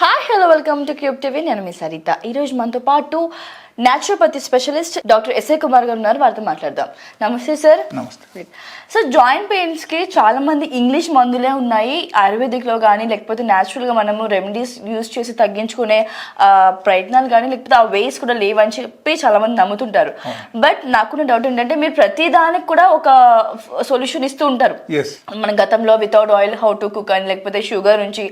Hi hello welcome to Cube TV నేను మీ సరిత. ఈరోజు మనతో పాటు naturopathy specialist doctor S A Kumar garu ఉన్నారు. వారితో మాట్లాడదాం. నమస్తే సార్ నమస్తే. సార్ జాయింట్ పెయిన్స్కి చాలా మంది ఇంగ్లీష్ మందులే ఉన్నాయి. ఆయుర్వేదిక్లో కానీ లేకపోతే న్యాచురల్గా మనము రెమెడీస్ యూస్ చేసి తగ్గించుకునే ప్రయత్నాలు కానీ లేకపోతే ఆ వేస్ కూడా లేవని చెప్పి చాలా మంది నమ్ముతుంటారు. బట్ నాకున్న డౌట్ ఏంటంటే మీరు ప్రతి దానికి కూడా ఒక సొల్యూషన్ ఇస్తూ ఉంటారు. మన గతంలో without oil how to cook అని లేకపోతే షుగర్ నుంచి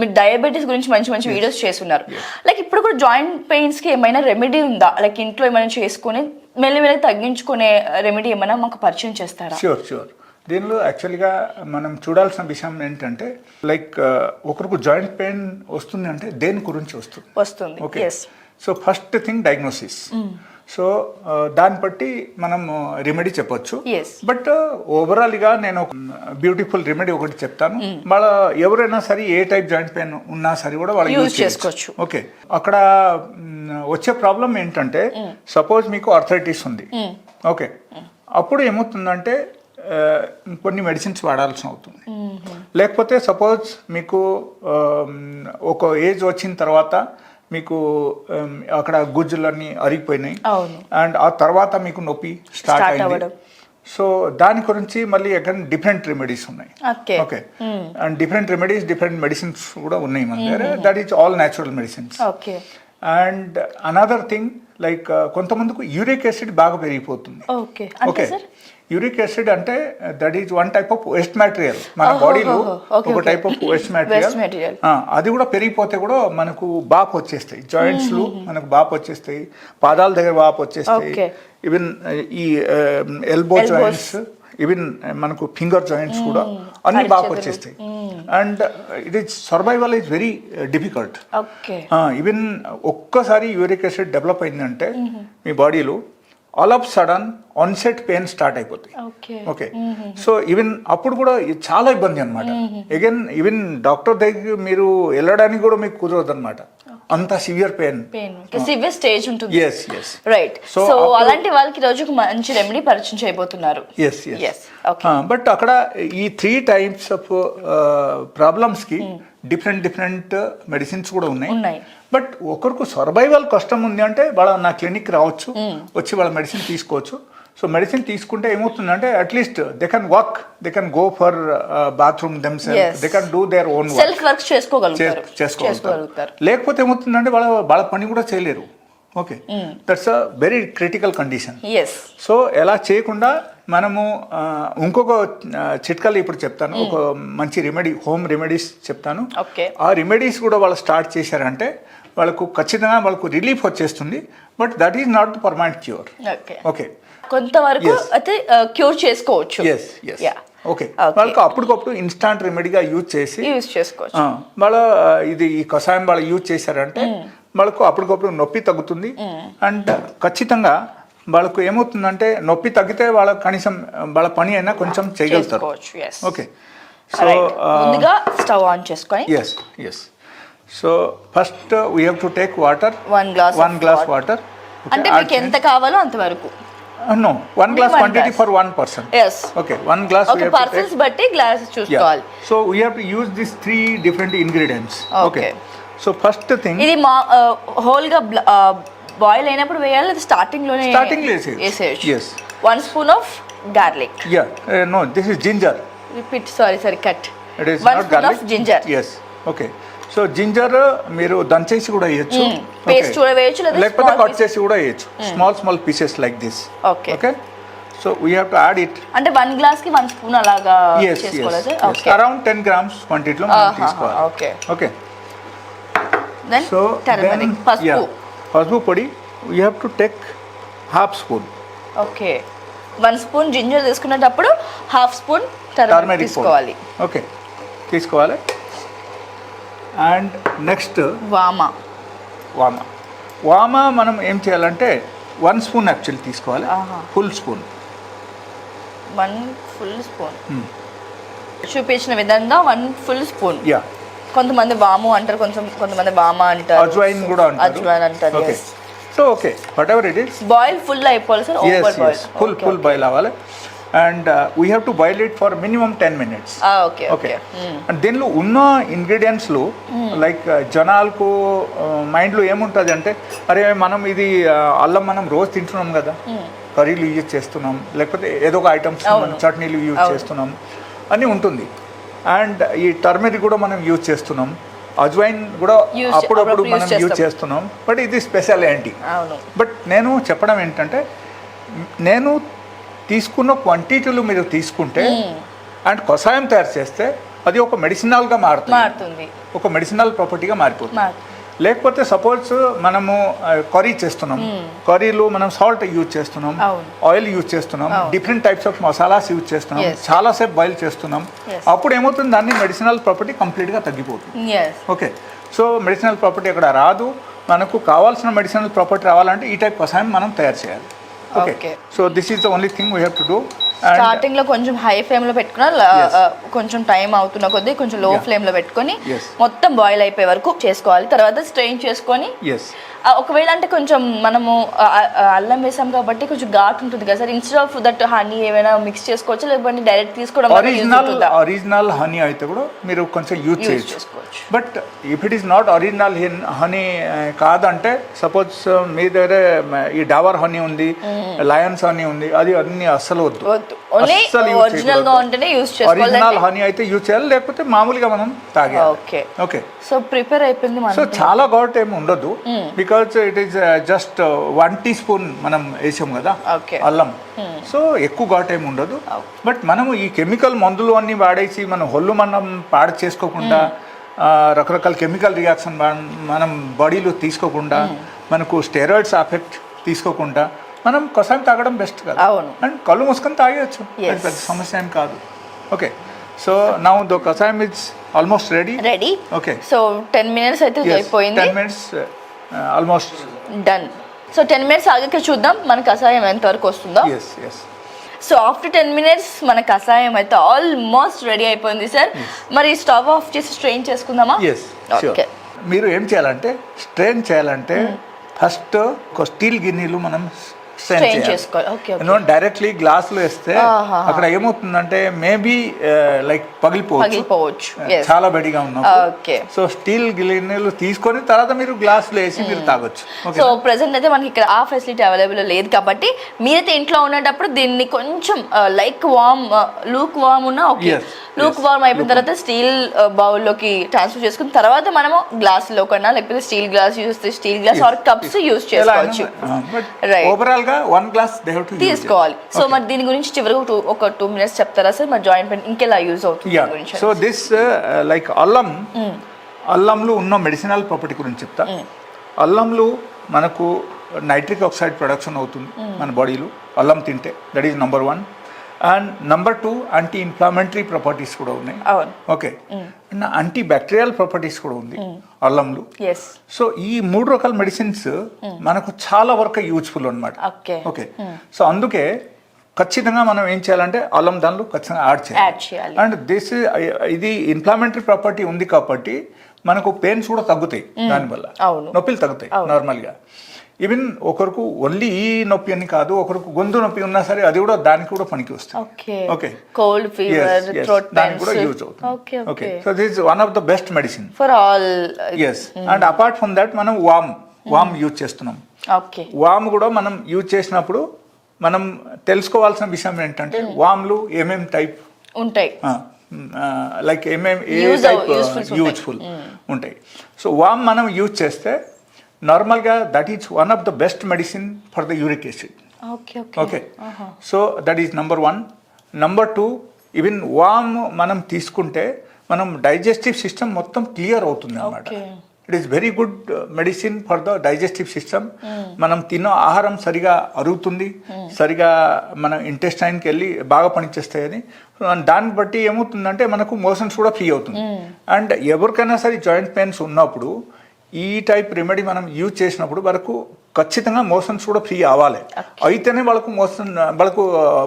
మీరు డయాబెటీస్ గురించి మంచి మంచి వీడియోస్ చేస్తున్నారు. లైక్ ఇప్పుడు కూడా జాయింట్ పెయిన్స్కి ఏమైనా రెమెడీ ఉందా? లైక్ ఇంట్లో ఏమైనా చేసుకొని మెల్లి మెల్లి తగ్గించుకునే రెమెడీ ఏమైనా మాకు పరిచయం చేస్తారా? షూర్ షూర్ దీనిలో యాక్చువల్గా మనం చూడాల్సిన విషయం ఏంటంటే లైక్ ఒకరికి జాయింట్ పెయిన్ వస్తుంది అంటే దేని గురించి వస్తుంది? వస్తుంది. Okay so first thing diagnosis so దాన్ని బట్టి మనం రెమెడీ చెప్పొచ్చు. బట్ ఓవరాల్గా నేను బ్యూటిఫుల్ రెమెడీ ఒకటి చెప్తాను. వాళ్ళ ఎవరైనా సరే ఏ టైప్ జాయింట్ పెయిన్ ఉన్నా సరే కూడా వాళ్ళు యూజ్ చేసుకోవచ్చు. ఓకే అక్కడ వచ్చే ప్రాబ్లం ఏంటంటే సపోజ్ మీకు అర్థరైటిస్ ఉంది. ఓకే అప్పుడు ఏమవుతుందంటే కొన్ని మెడిసిన్స్ వాడాల్సి అవుతుంది. లేకపోతే సపోజ్ మీకు ఒక ఏజ్ వచ్చిన తర్వాత మీకు ఆమ్, అక్కడ గుజ్జులన్నీ అరిగిపోయినాయి. అండ్ ఆ తర్వాత మీకు నొప్పి స్టార్ట్ అయింది. సో దాని గురించి మళ్ళీ అగైన్ డిఫరెంట్ రెమెడీస్ ఉన్నాయి. Okay and different remedies different medicines కూడా ఉన్నాయి మన దగ్గర. That is all natural medicines okay and another thing like కొంతమందికి యూరిక్ యాసిడ్ బాగా పెరిగిపోతుంది. ఓకే యూరిక్ యాసిడ్ అంటే that is one type of waste material మన బాడీలో ఒక. Type of waste. మెటీరియల్ అది కూడా పెరిగిపోతే కూడా మనకు బాప్ వచ్చేస్తాయి. జాయింట్స్లో మనకు బాప్ వచ్చేస్తాయి. పాదాల దగ్గర బాప్ వచ్చేస్తాయి. ఈవెన్ ఈ ఎల్బో. జాయింట్స్ ఈవెన్ మనకు ఫింగర్ జాయింట్స్ కూడా అన్ని బాప్ అరిచేతులు. వచ్చేస్తాయి and it is survival is very difficult even ఒక్కసారి యూరిక్ యాసిడ్ డెవలప్ అయిందంటే మీ బాడీలో all of sudden onset pain start అయిపోతాయి. ఓకే సో ఈవెన్ అప్పుడు కూడా చాలా ఇబ్బంది అనమాట అగైన్ ఈవెన్ డాక్టర్ దగ్గర మీరు వెళ్ళడానికి కూడా మీకు కుదరదు అనమాట అంత severe pain pain severe stage ఉంటుంది. ఎస్ ఎస్ రైట్ సో అలాంటి వాళ్ళకి రోజు ఒక మంచి రెమెడీ పరిచయం చేయబోతున్నారు. Yes yes. బట్ అక్కడ ఈ త్రీ టైప్స్ ఆఫ్ ప్రాబ్లమ్స్కి డిఫరెంట్ డిఫరెంట్ మెడిసిన్స్ కూడా ఉన్నాయి. ఉన్నాయి. బట్ ఒకరికి సర్వైవల్ కష్టం ఉంది అంటే వాళ్ళ నా క్లినిక్ రావచ్చు వచ్చి వాళ్ళ మెడిసిన్ తీసుకోవచ్చు. సో మెడిసిన్ తీసుకుంటే ఏమవుతుందంటే at least they can walk they can go for bathroom them. They can do their own self work చేసుకోగలుగుతారు. చేసుకోగలుగుతారు. లేకపోతే ఏమవుతుందంటే వాళ్ళ వాళ్ళ పని కూడా చేయలేరు. Okay that's a very critical condition so ఎలా చేయకుండా మనము ఆ, ఇంకొక ఆ, చిట్కాలు ఇప్పుడు చెప్తాను. ఒక మంచి రెమెడీ హోమ్ రెమెడీస్ చెప్తాను. ఆ రెమెడీస్ కూడా వాళ్ళు స్టార్ట్ చేశారంటే వాళ్ళకు ఖచ్చితంగా వాళ్ళకు రిలీఫ్ వచ్చేస్తుంది. But that is not the permanent cure okay కొంతవరకు. అయితే క్యూర్ చేసుకోవచ్చు. Yes Yeah. ఓకే. వాళ్ళకు అప్పటికప్పుడు ఇన్స్టాంట్ రెమెడీగా యూజ్ చేసి యూజ్ చేసుకోవచ్చు. వాళ్ళ ఆ, ఇది ఈ కషాయం వాళ్ళు యూజ్ చేశారంటే వాళ్ళకు అప్పటికప్పుడు నొప్పి తగ్గుతుంది. అండ్ ఖచ్చితంగా వాళ్ళకు ఏమవుతుందంటే నొప్పి తగ్గితే వాళ్ళ కనీసం ఆ, వాళ్ళ పని అయినా కొంచెం చేయగలుగుతారు. చేసుకోవచ్చు ఓకే సో ముందుగా స్టవ్ ఆన్ చేసుకొని yes yes so first we have to take water One glass one glass. Water అంటే మీకు ఎంత కావాలో అంతవరకు. No one glass quantity. For one person yes okay one glass okay persons బట్టి glass చూసుకోవాలి so we have to use this three different ingredients okay Okay. So first thing ఇది మా హోల్గా boil అయినప్పుడు వేయాలి లేదా స్టార్టింగ్లోనే Starting లో వేసేయచ్చు. Yes. One spoon of garlic yeah no this is ginger repeat sorry sorry cut it one not garlic ginger yes okay so ginger మీరు దంచేసి కూడా వేయచ్చు. లేకపోతే కట్. చేసి కూడా వేయచ్చు. Small small pieces like this. Okay. So we have to add it అంటే one గ్లాస్కి వన్ స్పూన్ అలాగా ఓకే. అరౌండ్ టెన్ గ్రామ్స్ క్వాంటిటీలో తీసుకోవాలి. ఓకే. దెన్ సో పసుపు. పొడి. You have to take half spoon okay. One spoon ginger తీసుకునేటప్పుడు half spoon turmeric తీసుకోవాలి. Okay. తీసుకోవాలి. అండ్ నెక్స్ట్ వామ. వామ. వామ మనం ఏం చేయాలంటే వన్ స్పూన్ యాక్చువల్లీ తీసుకోవాలి. Full spoon. One full spoon. చూపించిన విధంగా వన్ ఫుల్ స్పూన్. యా కొంతమంది వాము అంటారు కొంచెం కొంతమంది వామ అంటారు. అజ్వైన్ కూడా అంటారు. అజ్వైన్ అంటారు okay so okay whatever it is boil full అయిపోవాలి sir over boil full full boil అవ్వాలి. And we have to boil it for minimum ten minutes okay okay and దీనిలో ఉన్న ఇంగ్రీడియంట్స్లు లైక్ జనాలకు మైండ్లో ఏముంటుంది అంటే అరే మనం ఇది ఆ, అల్లం మనం రోజు తింటున్నాం కదా. కర్రీలు యూజ్ చేస్తున్నాం. లేకపోతే ఏదో ఒక ఐటమ్స్ మనం చట్నీలు యూజ్ చేస్తున్నాం అని ఉంటుంది. అండ్ ఈ టర్మరిక్ కూడా మనం యూజ్ చేస్తున్నాం. అజ్వైన్ కూడా అప్పుడప్పుడు మనం యూజ్ చేస్తాం. చేస్తున్నాం. బట్ ఇది స్పెషల్ ఏంటి? బట్ నేను చెప్పడం ఏంటంటే నేను తీసుకున్న క్వాంటిటీలు మీరు తీసుకుంటే అండ్ కషాయం తయారు చేస్తే అది ఒక మెడిసినల్గా మారుతుంది. ఒక మెడిసినల్ ప్రాపర్టీగా మారిపోతుంది. మారు లేకపోతే సపోజ్ మనము కర్రీ చేస్తున్నాం. కర్రీలో మనం సాల్ట్ యూజ్ చేస్తున్నాం. ఆయిల్ యూజ్ చేస్తున్నాం. Different types of masalas use చేస్తున్నాం. చాలాసేపు బాయిల్ చేస్తున్నాం. అప్పుడు ఏమవుతుంది? దాన్ని మెడిసినల్ ప్రాపర్టీ కంప్లీట్గా తగ్గిపోతుంది. ఓకే సో మెడిసినల్ ప్రాపర్టీ అక్కడ రాదు. మనకు కావాల్సిన మెడిసినల్ ప్రాపర్టీ రావాలంటే ఈ టైప్ కషాయం మనం తయారు చేయాలి. Okay. So this is the only thing we have to do స్టార్టింగ్లో కొంచెం హై ఫ్లేమ్లో పెట్టుకున్నా కొంచెం టైం అవుతున్న కొద్దీ కొంచెం లో. ఫ్లేమ్లో పెట్టుకొని. మొత్తం బాయిల్ అయిపోయే వరకు చేసుకోవాలి తర్వాత స్ట్రెయిన్ చేసుకొని ఒకవేళ అంటే కొంచెం మనము అల్లం వేసాం కాబట్టి కొంచెం ఘాటు ఉంటుంది కదా sir? Instead of that honey ఏమైనా మిక్స్ చేసుకోవచ్చు? లేకపోతే డైరెక్ట్ తీసుకోవడం ఒరిజినల్? ఒరిజినల్ హనీ అయితే కూడా మీరు కొంచెం యూజ్ చేసుకోవచ్చు. But if it is not original honey కాదంటే సపోజ్ మీ దగ్గర ఈ డాబర్ హనీ ఉంది లయన్స్ హనీ ఉంది అది అన్ని అస్సలు వద్దు. వద్దు. ఓన్లీ ఒరిజినల్గా చేయకూడదు. ఉంటేనే యూస్ ఒరిజినల్ చేసుకోవాలి హనీ అయితే యూజ్ చేయాలి లేకపోతే మామూలుగా మనం తాగేయాలి. ఓకే. ఓకే. సో ప్రిపేర్ అయిపోయింది సో చాలా ఘాట్ ఏమి ఉండదు. Because it is just one teaspoon మనం వేసాం కదా. అల్లం. సో ఎక్కువ ఘాట్ ఏమి ఉండదు. బట్ మనము ఈ కెమికల్ మందులు అన్ని వాడేసి మనం ఒళ్ళు మనం పాడు చేసుకోకుండా ఆ, రకరకాల కెమికల్ రియాక్షన్ మనం బాడీలో తీసుకోకుండా మనకు స్టెరాయిడ్స్ ఎఫెక్ట్ తీసుకోకుండా మనం కషాయం తాగడం బెస్ట్ కదా. అవును. అండ్ కళ్ళు మూసుకొని తాగేయచ్చు. పెద్ద సమస్య ఏం కాదు. ఓకే సో నౌ ద కషాయం it's almost ready ready okay so ten minutes అయితే అయిపోయింది. Ten minutes almost done so ten minutes ఆగాక చూద్దాం మన కషాయం ఎంత వరకు వస్తుందో. Yes yes so after ten minutes మన కషాయం అయితే ఆల్మోస్ట్ రెడీ అయిపోయింది సార్ మరి స్టవ్ ఆఫ్ చేసి స్ట్రెయిన్ చేసుకుందామా? ఎస్ ఓకే మీరు ఏం చేయాలంటే స్ట్రెయిన్ చేయాలంటే ఫస్ట్ ఒక స్టీల్ గిన్నెలు మనం స్ట్రెయిన్ చేయాలి. డైరెక్ట్లీ గ్లాసులో వేస్తే. అక్కడ ఏమవుతుందంటే మేబీ లైక్ పగిలిపోవచ్చు. పగిలిపోవచ్చు. చాలా బడిగా ఓకే సో స్టీల్ గిన్నెలు తీసుకొని తర్వాత మీరు గ్లాసులో వేసి మీరు తాగొచ్చు. ఓకే సో ప్రెసెంట్ అయితే మనకి ఇక్కడ ఆ ఫెసిలిటీ అవైలబుల్ లేదు కాబట్టి మీరైతే ఇంట్లో ఉన్నప్పుడు దీన్ని కొంచెం లైక్ వామ్ లూక్ వామ్ ఉన్నా ఓకే లూక్. వామ్ అయిపోయిన తర్వాత స్టీల్ బౌల్లోకి ట్రాన్స్ఫర్ చేసుకుని తర్వాత మనము గ్లాస్లో కన్నా లేకపోతే steel glass use steel glass or cups use చేసుకోవచ్చు. Right. ఓవరాల్ గా one glass they have to తీసుకోవాలి. సో మరి దీని గురించి చివరికి టూ ఒక టూ మినిట్స్ చెప్తారా సార్? మరి జాయింట్ పెయిన్ ఇంకెలా యూజ్ అవుతుంది సో దిస్ లైక్ అల్లం అల్లంలో ఉన్న మెడిసినల్ ప్రాపర్టీ గురించి చెప్తా. అల్లంలో మనకు నైట్రిక్ ఆక్సైడ్ ప్రొడక్షన్ అవుతుంది మన బాడీలో అల్లం తింటే that is number one and number two anti inflammatory properties కూడా ఉన్నాయి. Okay and anti bacterial properties కూడా ఉంది అల్లంలో. ఎస్ సో ఈ మూడు రకాల మెడిసిన్స్ మనకు చాలా వరకు యూజ్ఫుల్ అన్నమాట. ఓకే సో అందుకే ఖచ్చితంగా మనం ఏం చేయాలంటే అల్లం దానిలో ఖచ్చితంగా యాడ్ చేయాలి. అండ్ దిస్ ఇది ఇన్ఫ్లామెంటరీ ప్రాపర్టీ ఉంది కాబట్టి మనకు పెయిన్స్ కూడా తగ్గుతాయి దానివల్ల. అవును. నొప్పులు తగ్గుతాయి నార్మల్గా ఈవెన్ ఒకరికి ఓన్లీ ఈ నొప్పి అని కాదు ఒకరికి గొంతు నొప్పి ఉన్నా సరే అది కూడా దానికి కూడా పనికి వస్తుంది. ఓకే కోల్డ్ ఫీవర్ దానికి కూడా యూజ్ ఓకే అవుతుంది. Okay okay so this one of the best medicine for all yes and apart from that మనం వామ్ వామ్ యూజ్ చేస్తున్నాం. ఓకే వామ్ కూడా మనం యూజ్ చేసినప్పుడు మనం తెలుసుకోవాల్సిన విషయం ఏంటంటే వామ్లు ఏమేం టైప్ ఉంటాయి. లైక్ ఏమేం ఏ. యూజ్ఫుల్ ఉంటాయి. సో వామ్ మనం యూజ్ చేస్తే నార్మల్గా that is one of the best medicine for the uric acid okay so that is number one number two even warm మనం తీసుకుంటే మనం డైజెస్టివ్ సిస్టమ్ మొత్తం క్లియర్ అవుతుంది అన్నమాట Okay. It is very good medicine for the digestive system మనం తిన్న ఆహారం సరిగా అరుగుతుంది సరిగా మన ఇంటెస్టైన్కి వెళ్ళి బాగా పనిచేస్తాయని దాన్ని బట్టి ఏమవుతుందంటే మనకు మోషన్స్ కూడా ఫ్రీ అవుతుంది అండ్ ఎవరికైనా సరే జాయింట్ పెయిన్స్ ఉన్నప్పుడు ఈ టైప్ రెమెడీ మనం యూజ్ చేసినప్పుడు వాళ్ళకు ఖచ్చితంగా మోషన్స్ కూడా ఫ్రీ అవ్వాలి. అయితేనే వాళ్ళకు మోషన్ వాళ్ళకు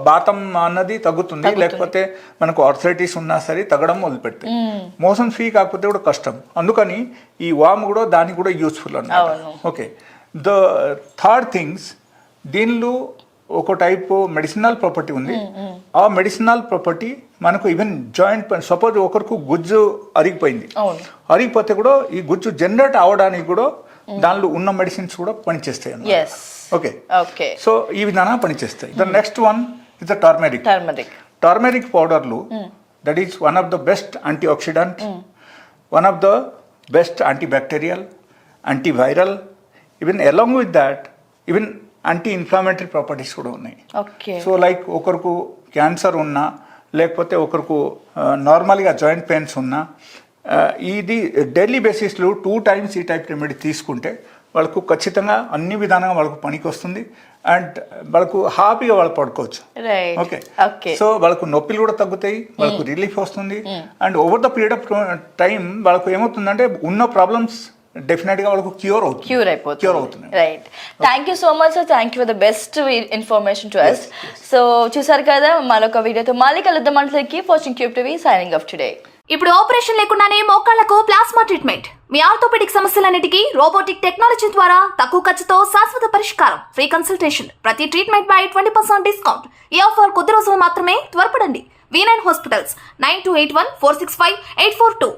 బాతం అన్నది తగ్గుతుంది. లేకపోతే మనకు ఆర్థరైటిస్ ఉన్నా సరే తగ్గడం మొదలుపెడుతుంది మోషన్ ఫ్రీ కాకపోతే కూడా కష్టం. అందుకని ఈ వామ్ కూడా దానికి కూడా యూస్ఫుల్ అన్నమాట. ఓకే ద థర్డ్ థింగ్స్ దీనిలో ఒక టైప్ మెడిసినల్ ప్రాపర్టీ ఉంది. ఆ మెడిసినల్ ప్రాపర్టీ మనకు ఈవెన్ జాయింట్ సపోజ్ ఒకరికి గుజ్జు అరిగిపోయింది. అరిగిపోతే కూడా ఈ గుజ్జు జనరేట్ అవడానికి కూడా దానిలో ఉన్న మెడిసిన్స్ కూడా పనిచేస్తాయి ఓకే ఓకే సో ఈ విధానం పనిచేస్తాయి. The next one is the turmeric turmeric turmeric పౌడర్లు that is one of the best anti oxidant one of the best anti bacterial antiviral even along with that even anti inflammatory properties కూడా ఉన్నాయి. Okay so like ఒకరికి cancer ఉన్నా లేకపోతే ఒకరికి నార్మల్గా joint pains ఉన్నా ఇది డైలీ బేసిస్లో టూ టైమ్స్ ఈ టైప్ రెమెడీ తీసుకుంటే వాళ్ళకు ఖచ్చితంగా అన్ని విధానంగా వాళ్ళకు పనికి వస్తుంది అండ్ వాళ్ళకు హ్యాపీగా వాళ్ళు పడుకోవచ్చు. ఓకే ఓకే సో వాళ్ళకు నొప్పులు కూడా తగ్గుతాయి వాళ్ళకు రిలీఫ్ వస్తుంది and over the period of time వాళ్ళకు ఏమవుతుందంటే ఉన్న ప్రాబ్లమ్స్ డెఫినెట్గా వాళ్ళకు క్యూర్ అవుతుంది. క్యూర్ అయిపోతుంది. క్యూర్ అవుతుంది. Right thank you so much sir thank you for the best information to us so చూసారు కదా మరొక వీడియోతో మళ్ళీ కలుద్దాం అంటే keep watching Cube TV signing off today ఇప్పుడు ఆపరేషన్ లేకుండానే మోకాళ్ళకు ప్లాస్మా ట్రీట్మెంట్ మీ ఆర్థోపెడిక్ సమస్యలన్నిటికీ రోబోటిక్ టెక్నాలజీ ద్వారా తక్కువ ఖర్చుతో శాశ్వత పరిష్కారం. ఫ్రీ కన్సల్టేషన్ ప్రతి ట్రీట్మెంట్ పై ట్వంటీ పర్సెంట్ డిస్కౌంట్ ఈ ఆఫర్ కొద్ది రోజులు మాత్రమే త్వరపడండి. V nine hospitals nine two eight one four six five eight four two